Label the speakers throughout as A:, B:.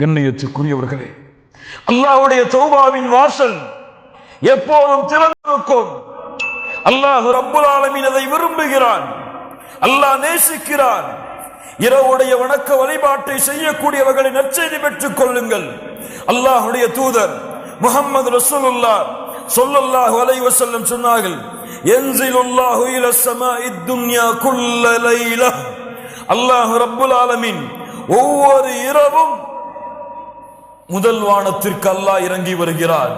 A: கண்ணியத்துக்குரியவர்களே அல்லாவுடைய தௌபாவின் வாசல் எப்போதும் திறந்திருக்கும். அல்லாஹ் ரப்புல் ஆலமீன் அதை விரும்புகிறான். அல்லாஹ் நேசிக்கிறான். இரவுடைய வணக்க வழிபாட்டை செய்யக்கூடியவர்களை நற்செய்தி பெற்றுக் கொள்ளுங்கள். அல்லாஹுடைய தூதர் முகமது ரசூலுல்லா சொல்லல்லாஹ் அலைஹி வஸல்லம் சொன்னார்கள் யன்சிலுல்லாஹு இல ஸமாஇத் துன்யா குல்ல லைலா அல்லாஹ் ரப்புல் ஆலமின் ஒவ்வொரு இரவும் முதல் வானத்திற்கு அல்லாஹ் இறங்கி வருகிறான்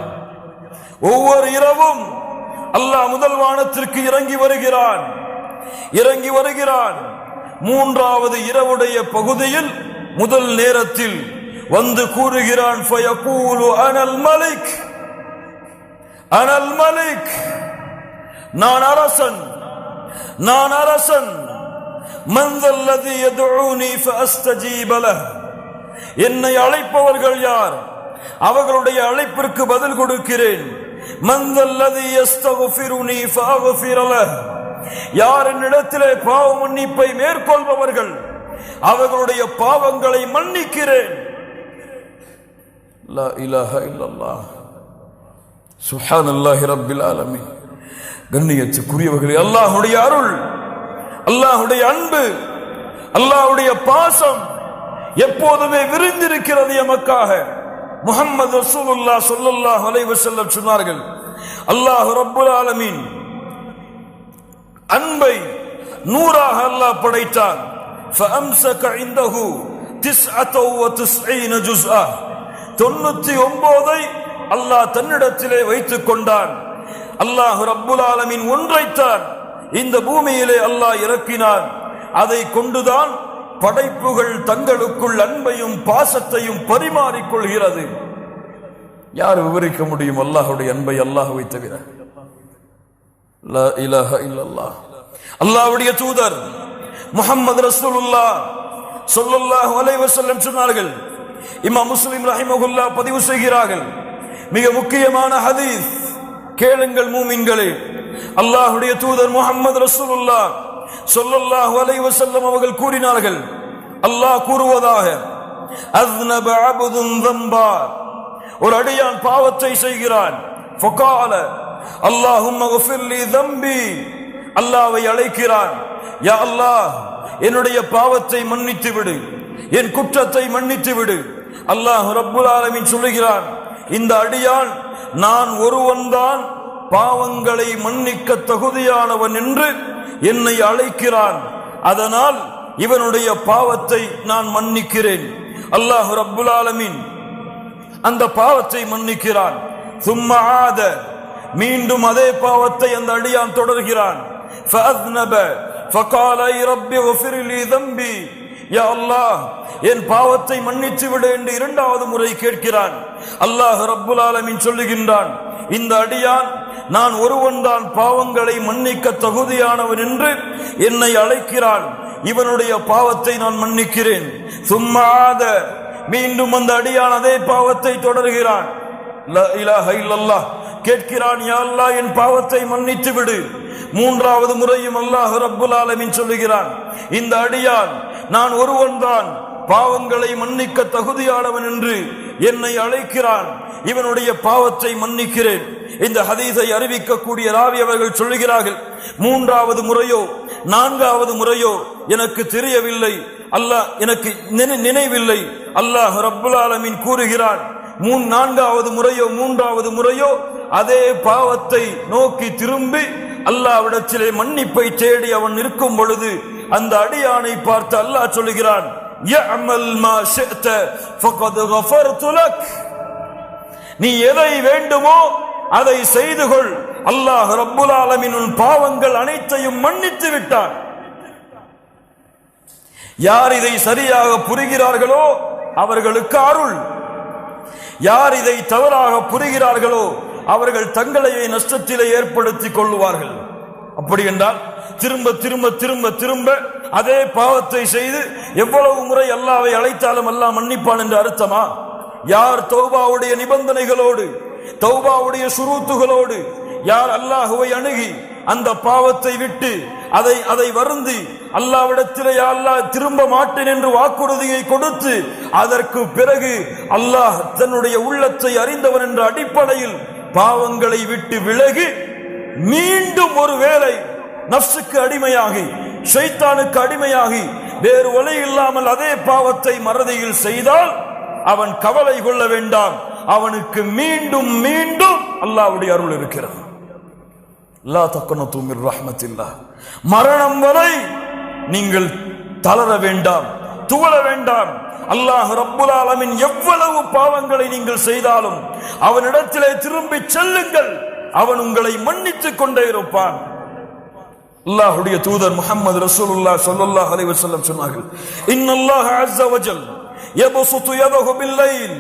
A: ஒவ்வொரு இரவும் அல்லாஹ் முதல் வானத்திற்கு இறங்கி வருகிறான். இறங்கி வருகிறான். மூன்றாவது இரவுடைய பகுதியில் முதல் நேரத்தில் வந்து கூறுகிறான் அனல் மலிக் அனல் மலிக் நான் அரசன் நான் அரசன் மந்தல்லதி யதுஊனி ஃபஅஸ்தஜீப என்னை அழைப்பவர்கள் யார்? அவர்களுடைய அழைப்பிற்கு பதில் கொடுக்கிறேன். யார் என்னிடத்திலே பாவ மன்னிப்பை மேற்கொள்பவர்கள் அவர்களுடைய பாவங்களை மன்னிக்கிறேன். கண்ணியத்துக்குரியவர்களே அல்லாஹுடைய அருள் அல்லாஹுடைய அன்பு அல்லாஹ்வுடைய பாசம் எப்போதுமே விரிந்திருக்கிறது எமக்காக. முகமது ரசூலுல்லா சொல்லுல்லா வலைவு செல்லம் சொன்னார்கள் அல்லாஹ் ரப்புல் ஆலமீன். அன்பை நூறாக அல்லாஹ் படைத்தான். தொண்ணூத்தி ஒன்பதை அல்லாஹ் தன்னிடத்திலே வைத்துக் கொண்டான். அல்லாஹு ரப்புல் ஆலமின் ஒன்றைத்தான் இந்த பூமியிலே அல்லாஹ் இறக்கினான். அதை கொண்டுதான் படைப்புகள் தங்களுக்குள் அன்பையும் பாசத்தையும் பரிமாறிக்கொள்கிறது. யார் விவரிக்க முடியும் அல்லாஹுடைய அன்பை அல்லாஹுவை தவிர? லா தூதர் முஹம்மது ரசூலுல்லா ஸல்லல்லாஹு அலைஹி சொன்னார்கள் இம்மா முஸ்லிம் ரஹிமகுல்லா பதிவு செய்கிறார்கள் மிக முக்கியமான ஹதீஸ் கேளுங்கள் மூமின்களே அல்லாஹுடைய தூதர் முஹம்மது ரசூலுல்லா சொல்லல்லாஹு அலைவ செல்லம் அவர்கள் கூறினார்கள் அல்லாஹ் கூறுவதாக அஸ்னப அபுதும் தம்பா. ஒரு அடியான் பாவத்தை செய்கிறான். ஃபகால அல்லாஹும் மகஃபில்லி தம்பி. அல்லாவை அழைக்கிறான் யா அல்லாஹ் என்னுடைய பாவத்தை மன்னித்து விடு என் குற்றத்தை மன்னித்து விடு. அல்லாஹ் ரப்புல் ஆலமின் சொல்லுகிறான் இந்த அடியான் நான் ஒருவன்தான் பாவங்களை மன்னிக்க தகுதியானவன் என்று என்னை அழைக்கிறான். அதனால் இவனுடைய பாவத்தை நான் மன்னிக்கிறேன். அல்லாஹு ரப்புல் ஆலமின் அந்த பாவத்தை மன்னிக்கிறான். சும்மா ஆத மீண்டும் அதே பாவத்தை அந்த அடியான் தொடர்கிறான். என் பாவத்தை மன்னித்து விட என்று இரண்டாவது முறை கேட்கிறான். அல்லாஹு ரப்புல் ஆலமின் சொல்லுகின்றான். இந்த அடியான். நான் ஒருவன் தான் பாவங்களை மன்னிக்க தகுதியானவன் என்று என்னை அழைக்கிறான். இவனுடைய பாவத்தை நான் மன்னிக்கிறேன். சும்மாத மீண்டும் அந்த அடியான் அதே பாவத்தை தொடர்கிறான். கேட்கிறான் யாழ்லா என் பாவத்தை மன்னித்து விடு. மூன்றாவது முறையும் அல்லாஹ் ரப்புல் ஆலமின் சொல்லுகிறான். இந்த அடியான் நான் ஒருவன் தான் பாவங்களை மன்னிக்க தகுதியானவன் என்று என்னை அழைக்கிறான். இவனுடைய பாவத்தை மன்னிக்கிறேன். இந்த ஹதீஸை அறிவிக்கக்கூடிய ராவி அவர்கள் சொல்லுகிறார்கள் மூன்றாவது முறையோ நான்காவது முறையோ எனக்கு தெரியவில்லை. அல்லாஹ் எனக்கு நினை- நினைவில்லை. அல்லாஹ் ரப்புல் ஆலமின் கூறுகிறான் மூன் நான்காவது முறையோ மூன்றாவது முறையோ அதே பாவத்தை நோக்கி திரும்பி அல்லாவிடத்திலே மன்னிப்பை தேடி அவன் நிற்கும் பொழுது அந்த அடியானை பார்த்து அல்லாஹ் சொல்லுகிறான் يعمل ما شئت فقد غفرت لك. நீ எதை வேண்டுமோ அதை செய்து கொள். அல்லாஹ் ரப்புல் ஆலமீன் உன் பாவங்கள் அனைத்தையும் மன்னித்து விட்டான். யார் இதை சரியாக புரிகிறார்களோ அவர்களுக்கு அருள். யார் இதை தவறாக புரிகிறார்களோ அவர்கள் தங்களையே நஷ்டத்திலே ஏற்படுத்திக் கொள்ளுவார்கள் அப்படி என்றால் திரும்ப திரும்ப திரும்ப திரும்ப அதே பாவத்தை செய்து எவ்வளவு முறை அல்லாவை அழைத்தாலும் அல்லா மன்னிப்பான் என்று அர்த்தமா? யார் தௌபாவுடைய நிபந்தனைகளோடு தௌபாவுடைய சுருத்துகளோடு யார் அல்லாஹுவை அணுகி அந்த பாவத்தை விட்டு அதை அதை வருந்தி அல்லாவிடத்திலே அல்லாஹ் திரும்ப மாட்டேன் என்று வாக்குறுதியை கொடுத்து அதற்கு பிறகு அல்லாஹ் தன்னுடைய உள்ளத்தை அறிந்தவன் என்ற அடிப்படையில் பாவங்களை விட்டு விலகி மீண்டும் ஒரு வேலை நப்சுக்கு அடிமையாகி ஷைத்தானுக்கு அடிமையாகி வேறு ஒலை இல்லாமல் அதே பாவத்தை மறதியில் செய்தால் அவன் கவலை கொள்ள வேண்டாம். அவனுக்கு மீண்டும் மீண்டும் அல்லாஹ்வுடைய அருள் இருக்கிறது. லா தக்கன தூங்கில் ரஹ்மத்தில்லா. மரணம் வரை நீங்கள் தளர வேண்டாம் துவள வேண்டாம். அல்லாஹ் ரப்புல் ஆலமின் எவ்வளவு பாவங்களை நீங்கள் செய்தாலும் அவனிடத்திலே திரும்பி செல்லுங்கள். அவன் உங்களை மன்னித்துக் கொண்டே இருப்பான். அல்லாஹுடைய தூதர் முகமது ரசூலுல்லாஹ் ஸல்லல்லாஹு அலைஹி வஸல்லம் சொன்னார்கள் இன்னல்லாஹ அஸ்ஸ வஜல் யபசுத்து யதஹு பில்லைல்.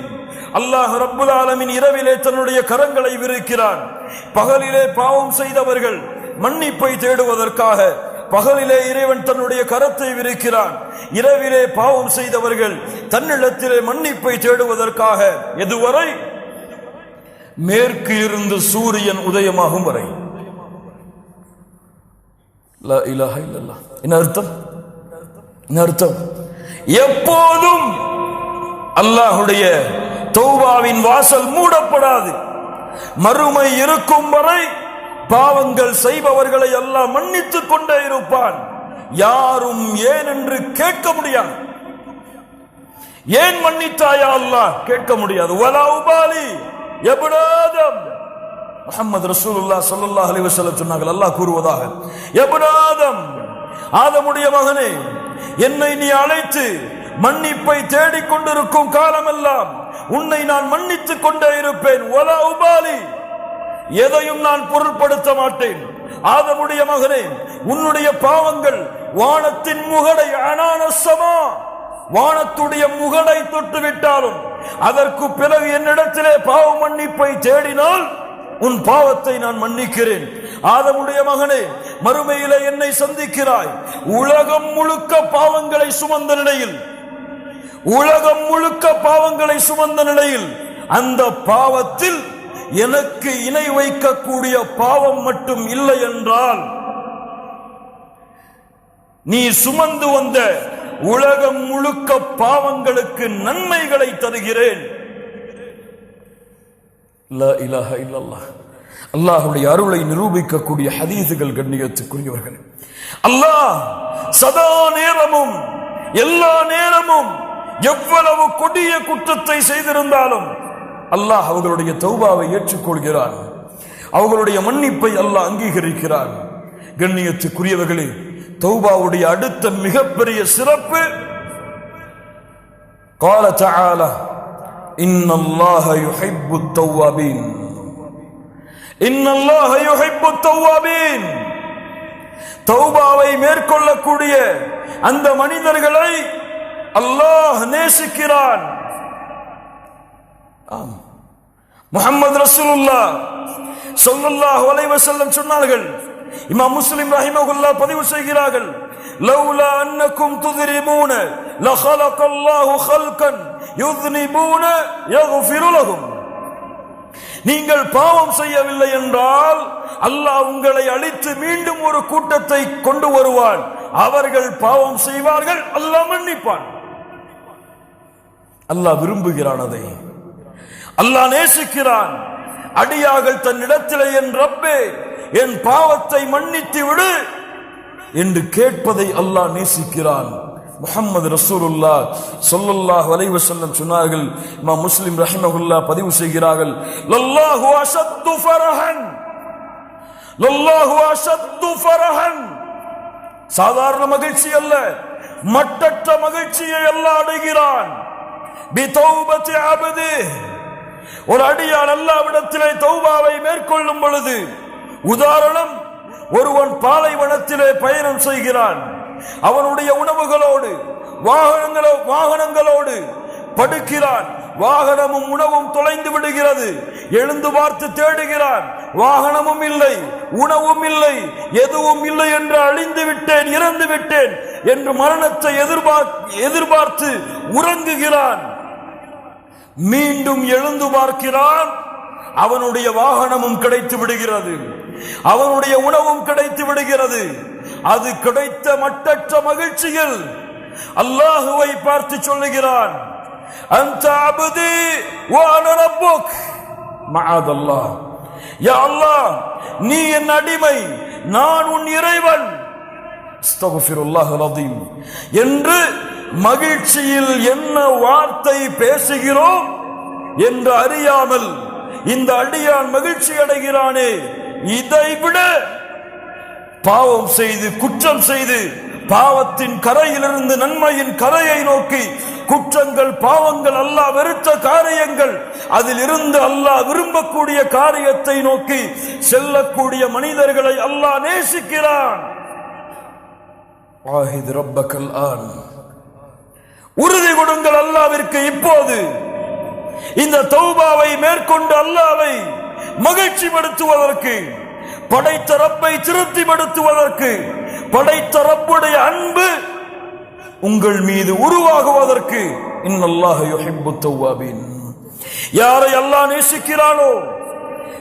A: அல்லாஹ் ரப்புல் ஆலமின் இரவிலே தன்னுடைய கரங்களை விரிக்கிறான். பகலிலே பாவம் செய்தவர்கள் மன்னிப்பை தேடுவதற்காக பகலிலே இறைவன் தன்னுடைய கரத்தை விரிக்கிறான். இரவிலே பாவம் செய்தவர்கள் தன்னிடத்திலே மன்னிப்பை தேடுவதற்காக எதுவரை? மேற்கு இருந்து சூரியன் உதயமாகும் வரை. லா இலாஹ என்ன அர்த்தம் என்ன அர்த்தம் எப்போதும் அல்லாஹுடைய தௌபாவின் வாசல் மூடப்படாது. மறுமை இருக்கும் வரை பாவங்கள் செய்பவர்களை எல்லாம் மன்னித்துக் கொண்டே இருப்பான். யாரும் ஏன் என்று கேட்க முடியாது. ஏன் மன்னித்தாயா அல்லாஹ்? கேட்க முடியாது. வலா உபாலி எபுனாதம் முகமது ரசூலுல்லா ஸல்லல்லாஹு அலி வஸல்லம் சொன்னார்கள் அல்லாஹ் கூறுவதாக எபுனாதம் ஆதமுடைய மகனே என்னை நீ அழைத்து மன்னிப்பை தேடிக் கொண்டிருக்கும் காலமெல்லாம் உன்னை நான் மன்னித்துக் கொண்டே இருப்பேன். ஒலா உபாலி எதையும் நான் பொருட்படுத்த மாட்டேன். ஆதமுடைய மகனே உன்னுடைய பாவங்கள் வானத்தின் முகடை அனானசமா வானத்துடைய முகடை தொட்டு விட்டாலும் அதற்கு பிறகு என்னிடத்திலே பாவ மன்னிப்பை தேடினால் உன் பாவத்தை நான் மன்னிக்கிறேன். ஆதமுடைய மகனே மறுமையில என்னை சந்திக்கிறாய். உலகம் முழுக்க பாவங்களை சுமந்த நிலையில் உலகம் முழுக்க பாவங்களை சுமந்த நிலையில் அந்த பாவத்தில் எனக்கு இணை வைக்கக்கூடிய பாவம் மட்டும் இல்லை என்றால் நீ சுமந்து வந்த உலகம் முழுக்க பாவங்களுக்கு நன்மைகளை தருகிறேன். லா இலாஹ இல்லல்லா அல்லாஹுடைய அருளை நிரூபிக்கக்கூடிய ஹதீசுகள் கண்ணியத்துக்குரியவர்கள். அல்லாஹ் சதா நேரமும் எல்லா நேரமும் எவ்வளவு கொடிய குற்றத்தை செய்திருந்தாலும் அல்லாஹ் அவர்களுடைய தௌபாவை ஏற்றுக்கொள்கிறான் அவர்களுடைய மன்னிப்பை அல்லாஹ் அங்கீகரிக்கிறான் கண்ணியத்துக்குரியவர்களே தௌபாவுடைய அடுத்த மிகப்பெரிய சிறப்பு கால ان الله يحب التوابين ان الله يحب التوابين தௌபாவை மேற்கொள்ளக்கூடிய அந்த மனிதர்களை அல்லாஹ் நேசிக்கிறான். ஆம். முகமது ரசூலுல்லா சொல்லுல்லாஹ் வலைவ செல்லம் சொன்னார்கள். இமாம் முஸ்லிம் ரஹிமகுல்லா பதிவு செய்கிறார்கள். லவ்லா அன்னக்கும் துதிரிமூன லஹலகல்லாஹு ஹல்கன். நீங்கள் பாவம் செய்யவில்லை என்றால் அல்லாஹ் உங்களை அழித்து மீண்டும் ஒரு கூட்டத்தை கொண்டு வருவான். அவர்கள் பாவம் செய்வார்கள் அல்லாஹ் மன்னிப்பான். அல்லாஹ் விரும்புகிறான் அதை. அல்லாஹ் நேசிக்கிறான். அடியார்கள் தன்னிடத்திலே என் ரப்பே என் பாவத்தை மன்னித்து விடு என்று கேட்பதை அல்லாஹ் நேசிக்கிறான். முகமது ரசூலுல்லா சொல்லுல்லா வலைவு செல்லம் சொன்னார்கள் இமா முஸ்லிம் ரஹிமகுல்லா பதிவு செய்கிறார்கள் லல்லாஹு அஷத்து ஃபரஹன் லல்லாஹு அஷத்து ஃபரஹன். சாதாரண மகிழ்ச்சி அல்ல மட்டற்ற மகிழ்ச்சியை எல்லாம் அடைகிறான். பிதௌபத்தி ஆபது ஒரு அடியான் அல்லாவிடத்திலே தௌபாவை மேற்கொள்ளும் பொழுது உதாரணம் ஒருவன் பாலைவனத்திலே பயணம் செய்கிறான். அவனுடைய உணவுகளோடு வாகனங்களோ வாகனங்களோடு படுக்கிறான். வாகனமும் உணவும் தொலைந்து விடுகிறது. எழுந்து பார்த்து தேடுகிறான். வாகனமும் இல்லை உணவும் இல்லை எதுவும் இல்லை என்று அழிந்து விட்டேன் இறந்து விட்டேன் என்று மரணத்தை எதிர்பார்த்து எதிர்பார்த்து உறங்குகிறான். மீண்டும் எழுந்து பார்க்கிறான். அவனுடைய வாகனமும் கிடைத்து விடுகிறது. அவனுடைய உணவும் கிடைத்து விடுகிறது. அது கிடைத்த மட்டற்ற மகிழ்ச்சியில் அல்லாஹுவை பார்த்து சொல்லுகிறான். அந்த அபதி வான யா அல்லாஹ் நீ என் அடிமை நான் உன் இறைவன் என்று மகிழ்ச்சியில் என்ன வார்த்தை பேசுகிறோம் என்று அறியாமல் இந்த அடியான் மகிழ்ச்சி அடைகிறானே இதை விட பாவம் செய்து குற்றம் செய்து பாவத்தின் கரையிலிருந்து நன்மையின் கரையை நோக்கி குற்றங்கள் பாவங்கள் அல்லாஹ் வெறுத்த காரியங்கள் அதில் இருந்து அல்லாஹ் விரும்பக்கூடிய காரியத்தை நோக்கி செல்லக்கூடிய மனிதர்களை அல்லாஹ் நேசிக்கிறான். உறுதி கொடுங்கள் அல்லாவிற்கு இப்போது. இந்த தௌபாவை மேற்கொண்டு அல்லாவை மகிழ்ச்சிப்படுத்துவதற்கு. படைத்த ரப்பை திருப்திப்படுத்துவதற்கு படைத்த ரப்புடைய அன்பு உங்கள் மீது உருவாகுவதற்கு. இன்னல்லாஹ யுஹிப்பு யாரை அல்லாஹ் நேசிக்கிறானோ?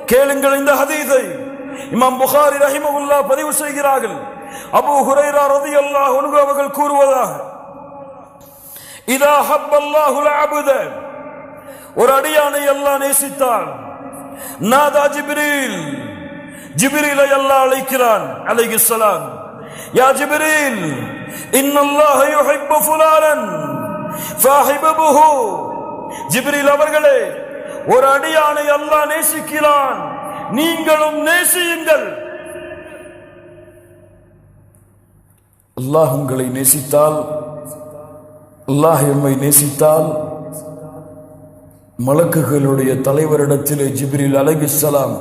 A: கேளுங்கள் இந்த ஹதீஸை. இமாம் புகாரி ரஹிமகுல்லா பதிவு செய்கிறார்கள். அபூ ஹுரைரா ரலியல்லாஹு அல்லாஹ் அவர்கள் கூறுவதாக. இதா ஹப்பல்லாஹுல் அபுத ஒரு அடியானை அல்லாஹ் நேசித்தான். நாதா ஜிப்ரீல். ஜிபிரிலை அல்லாஹ் அழைக்கிறான் அலைஹிஸ்ஸலாம் யா ஜிபிரில் இன்னல்லாஹ யுஹிப்பு ஃபுலானன் ஃபஹிபுஹு. ஜிப்ரீல் அவர்களே ஒரு அடியானை அல்லாஹ் நேசிக்கிறான் நீங்களும் நேசியுங்கள். அல்லாஹ் உங்களை நேசித்தால் அல்லாஹ் எம்மை நேசித்தால் மலக்குகளுடைய தலைவரிடத்திலே ஜிப்ரில் அலைஹிஸ்ஸலாம்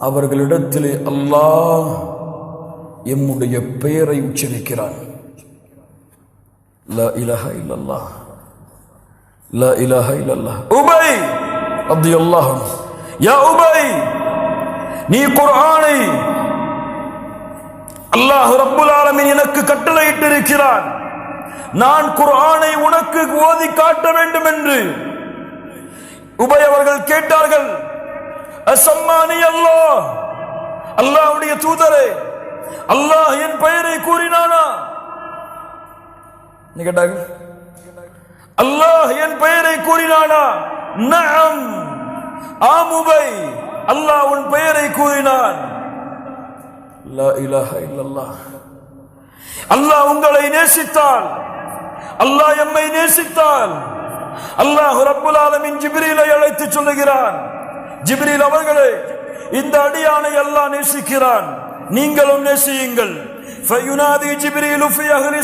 A: அவர்களிடத்திலே அல்லாஹ் எம்முடைய பெயரை உச்சரிக்கிறான். லா இலாஹ இல்லல்லாஹ். லா இலாஹ இல்லல்லாஹ். உபை அப்து அல்லாஹ் யா உபை நீ குர்ஆனை அல்லாஹ் ரப்புல் ஆலமின் எனக்கு கட்டளையிட்டிருக்கிறான். நான் குர்ஆனை உனக்கு ஓதி காட்ட வேண்டும் என்று. உபை அவர்கள் கேட்டார்கள் அசம்மானி அல்லாஹ். அல்லாஹ்வுடைய தூதரே அல்லாஹ் என் பெயரை கூறினானா? நீ கேட்டாங்க. அல்லாஹ் என் பெயரை கூறினானா? நஅம். ஆமுபை அல்லாஹ் உன் பெயரை கூறினான். லா இலாஹ இல்லல்லாஹ். அல்லாஹ் உங்களை நேசித்தால் அல்லாஹ் எம்மை நேசித்தால் அல்லாஹ் ரப்புல் ஆலமின் ஜிப்ரீலை அழைத்து சொல்லுகிறான். ஜிப்ரில் அவர்களே இந்த அடியானை எல்லாம் நேசிக்கிறான். நீங்களும் நேசியுங்கள். ஃபயுனாதி ஜிப்ரில் ஃபி அஹ்லி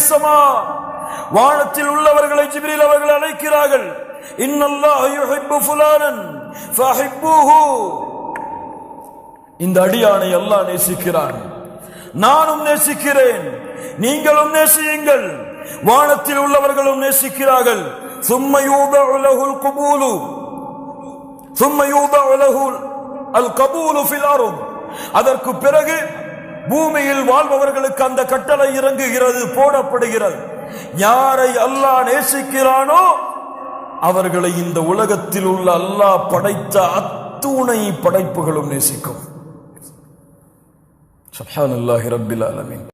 A: வானத்தில் உள்ளவர்களை ஜிப்ரில் அவர்கள் அழைக்கிறார்கள். இன்னல்லாஹ் யுஹிப்பு ஃபுலானன் ஃபஹிப்புஹு. இந்த அடியானை எல்லாம் நேசிக்கிறான். நானும் நேசிக்கிறேன். நீங்களும் நேசியுங்கள். வானத்தில் உள்ளவர்களும் நேசிக்கிறார்கள். சும்மையூப உலகுல் குபூலு அதற்கு பிறகு பூமியில் வாழ்பவர்களுக்கு அந்த கட்டளை இறங்குகிறது போடப்படுகிறது. யாரை அல்லாஹ் நேசிக்கிறானோ அவர்களை இந்த உலகத்தில் உள்ள அல்லாஹ் படைத்த அத்துணை படைப்புகளும் நேசிக்கும். சுப்ஹானல்லாஹி ரப்பில் ஆலமீன்.